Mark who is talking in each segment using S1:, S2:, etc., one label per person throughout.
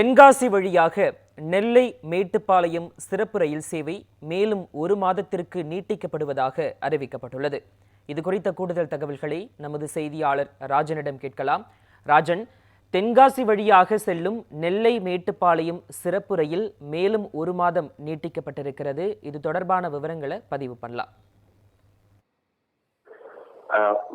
S1: தென்காசி வழியாக நெல்லை மேட்டுப்பாளையம் சிறப்பு ரயில் சேவை மேலும் ஒரு மாதத்திற்கு நீட்டிக்கப்படுவதாக அறிவிக்கப்பட்டுள்ளது. இது குறித்த கூடுதல் தகவல்களை நமது செய்தியாளர் ராஜனிடம் கேட்கலாம். ராஜன் தென்காசி வழியாக செல்லும் நெல்லை மேட்டுப்பாளையம் சிறப்பு ரயில் மேலும் ஒரு மாதம் நீட்டிக்கப்பட்டிருக்கிறது. இது தொடர்பான விவரங்களை பதிவு பண்ணலாம்.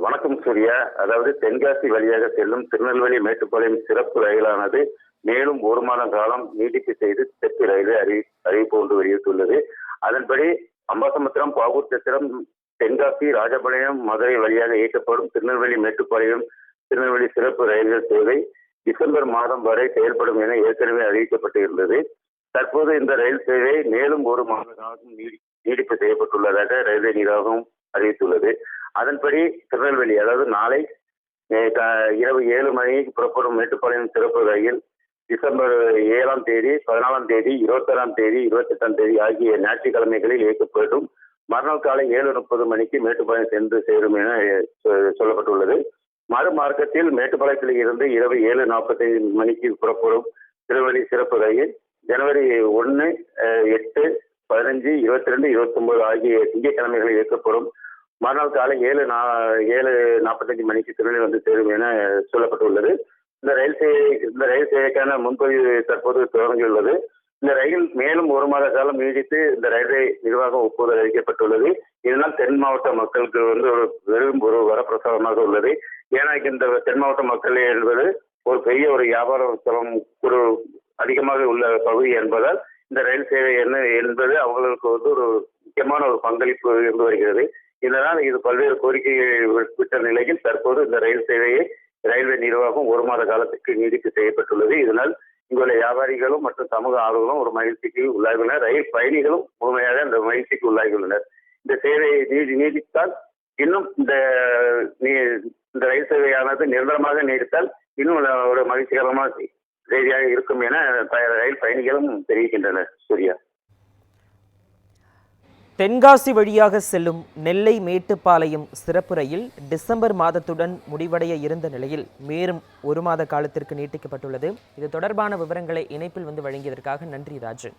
S2: வணக்கம் சூர்யா. அதாவது தென்காசி வழியாக செல்லும் திருநெல்வேலி மேட்டுப்பாளையம் சிறப்பு ரயிலானது மேலும் ஒரு மாத காலம் நீட்டிப்பு செய்து தெற்கு ரயில்வே அறி அறிவிப்பு ஒன்று வெளியிட்டுள்ளது. அதன்படி அம்பாசமுத்திரம் பாகூர் சத்திரம் தென்காசி ராஜபாளையம் மதுரை வழியாக இயக்கப்படும் திருநெல்வேலி மேட்டுப்பாளையம் திருநெல்வேலி சிறப்பு ரயில்கள் சேவை டிசம்பர் மாதம் வரை செயல்படும் என ஏற்கனவே அறிவிக்கப்பட்டிருந்தது. தற்போது இந்த ரயில் சேவை மேலும் ஒரு மாத காலம் நீடி நீடிப்பு செய்யப்பட்டுள்ளதாக ரயில்வே நிர்வாகம் அறிவித்துள்ளது. அதன்படி திருநெல்வேலி அதாவது நாளை க- இரவு ஏழு மணிக்கு புறப்படும் மேட்டுப்பாளையம் சிறப்பு ரயில் டிசம்பர் ஏழாம் தேதி பதினாலாம் தேதி இருபத்தாறாம் தேதி இருபத்தெட்டாம் தேதி ஆகிய ஞாயிற்றுக்கிழமைகளில் இயக்கப்படும் மறுநாள் காலை ஏழு முப்பது மணிக்கு மேட்டுப்பாளையம் சென்று சேரும் என சொல்லப்பட்டுள்ளது. மறு சொல்லப்பட்டுள்ளது மறுமார்க்கத்தில் மேட்டுப்பாளையத்தில் இருந்து இரவு ஏழு நாற்பத்தைந்து மணிக்கு புறப்படும் திருவள்ளி சிறப்பு ரயில் ஜனவரி ஒன்று எட்டு பதினஞ்சு இருபத்தி ரெண்டு இருபத்தொன்பது ஆகிய திங்கட்கிழமைகளில் இயக்கப்படும் மறுநாள் காலை ஏழு நா ஏழு நாற்பத்தஞ்சு மணிக்கு திருநெல்வேலி வந்து சேரும் என சொல்லப்பட்டுள்ளது. இந்த ரயில் சேவை இந்த ரயில் சேவைக்கான முன்பதிவு தற்போது தொடங்கியுள்ளது. இந்த ரயில் மேலும் ஒரு மாத காலம் நீடித்து இந்த ரயில்வே நிர்வாகம் ஒப்புதல் அளிக்கப்பட்டுள்ளது. இதனால் தென் மாவட்ட மக்களுக்கு வந்து ஒரு வெறும் ஒரு வரப்பிரசாதமாக உள்ளது. ஏன்னா இந்த தென் மாவட்ட மக்கள் என்பது ஒரு பெரிய ஒரு வியாபார ஸ்தலம் ஒரு அதிகமாக உள்ள பகுதி என்பதால் இந்த ரயில் சேவை என்ன என்பது அவங்களுக்கு வந்து ஒரு முக்கியமான ஒரு பங்களிப்பு இருந்து வருகிறது. இதனால் இது பல்வேறு கோரிக்கைகளை விட்ட நிலையில் தற்போது இந்த ரயில் சேவையை ரயில்வே நிர்வாகம் ஒரு மாத காலத்துக்கு நீடிப்பு செய்யப்பட்டுள்ளது. இதனால் இங்குள்ள வியாபாரிகளும் மற்றும் சமூக ஆர்வலும் ஒரு மகிழ்ச்சிக்கு உள்ளாகியுள்ளனர். ரயில் பயணிகளும் முழுமையாக இந்த மகிழ்ச்சிக்கு உள்ளாகியுள்ளனர். இந்த சேவையை நீடி நீடித்தால் இன்னும் இந்த நீ- இந்த ரயில் சேவையானது நிரந்தரமாக நீடித்தால் இன்னும் ஒரு மகிழ்ச்சிகரமான செய்தியாக இருக்கும் என ரயில் பயணிகளும் தெரிவிக்கின்றனர். சூர்யா?
S1: தென்காசி வழியாக செல்லும் நெல்லை மேட்டுப்பாளையம் சிறப்பு ரயில் டிசம்பர் மாதத்துடன் முடிவடைய இருந்த நிலையில் மேலும் ஒரு மாத காலத்திற்கு நீட்டிக்கப்பட்டுள்ளது. இது தொடர்பான விவரங்களை இணைப்பில் வந்து வழங்கியதற்காக நன்றி ராஜன்.